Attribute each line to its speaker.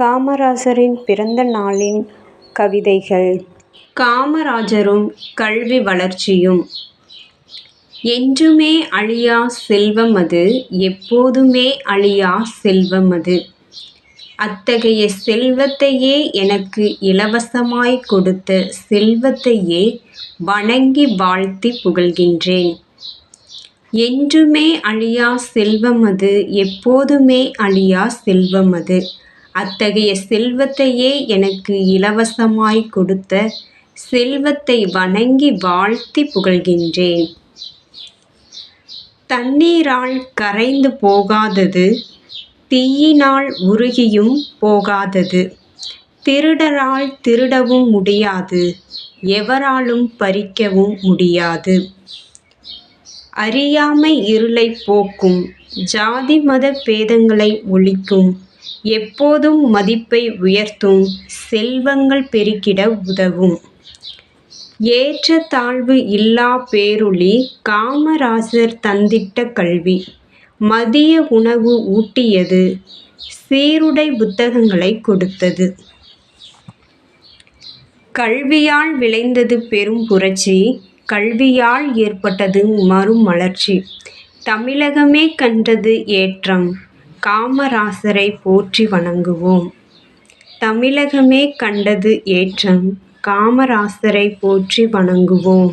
Speaker 1: காமராசரின் பிறந்த நாளின் கவிதைகள். காமராஜரும் கல்வி வளர்ச்சியும். என்றுமே அழியா செல்வம் அது எப்போதுமே அழியா செல்வம் அது. அத்தகைய செல்வத்தையே எனக்கு இலவசமாய் கொடுத்த செல்வத்தையே வணங்கி வாழ்த்திப் புகழ்கின்றேன். என்றுமே அழியா செல்வம் அது எப்போதுமே அழியா செல்வம் அது. அத்தகைய செல்வத்தையே எனக்கு இலவசமாய் கொடுத்த செல்வத்தை வணங்கி வாழ்த்தி புகழ்கின்றேன். தண்ணீரால் கரைந்து போகாதது தீயினால் உருகியும் போகாதது. திருடரால் திருடவும் முடியாது எவராலும் பறிக்கவும் முடியாது. அறியாமை இருளைப் போக்கும் ஜாதி மத பேதங்களை ஒழிக்கும் எப்போதும் மதிப்பை உயர்த்தும் செல்வங்கள் பெருக்கிட உதவும். ஏற்றத்தாழ்வு இல்லா பேருளி காமராசர் தந்திட்ட கல்வி. மதிய உணவு ஊட்டியது சீருடை புத்தகங்களைக் கொடுத்தது. கல்வியால் விளைந்தது பெரும் புரட்சி கல்வியால் ஏற்பட்டது மறுமலர்ச்சி. தமிழகமே கண்டது ஏற்றம் காமராசரைப் போற்றி வணங்குவோம். தமிழகமே கண்டது ஏற்றம் காமராசரைப் போற்றி வணங்குவோம்.